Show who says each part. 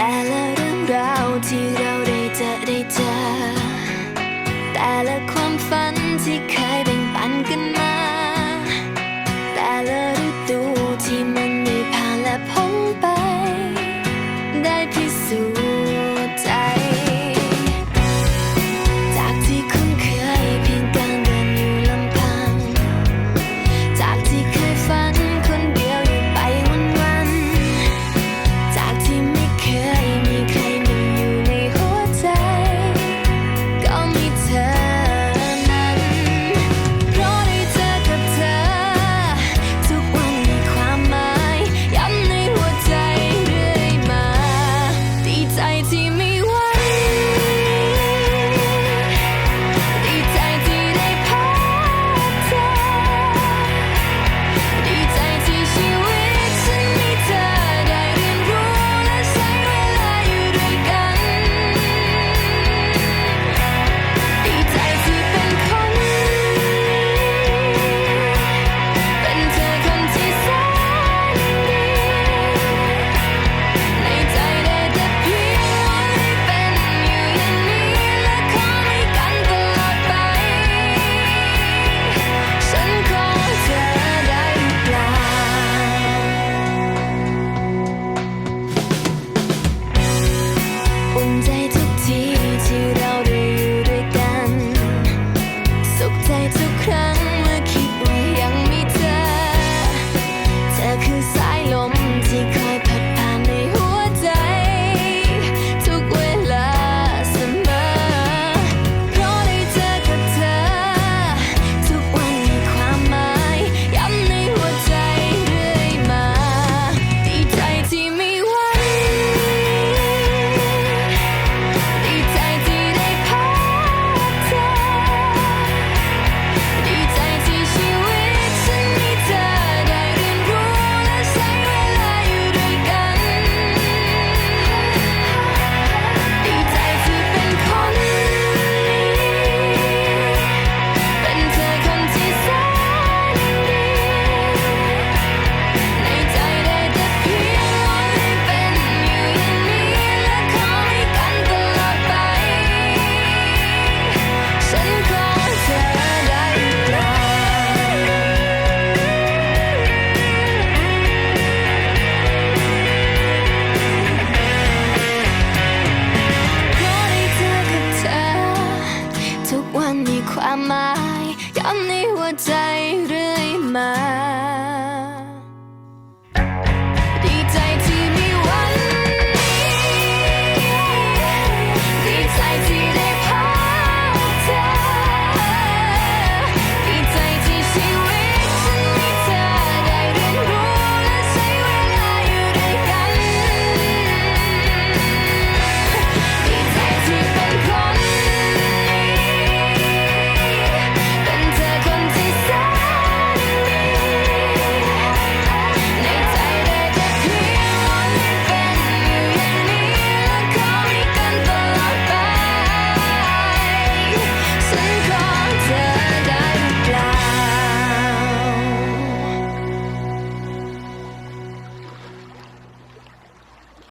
Speaker 1: แต่ละ 代替你。 ความหมายย้ำในหัวใจเรื่อยมา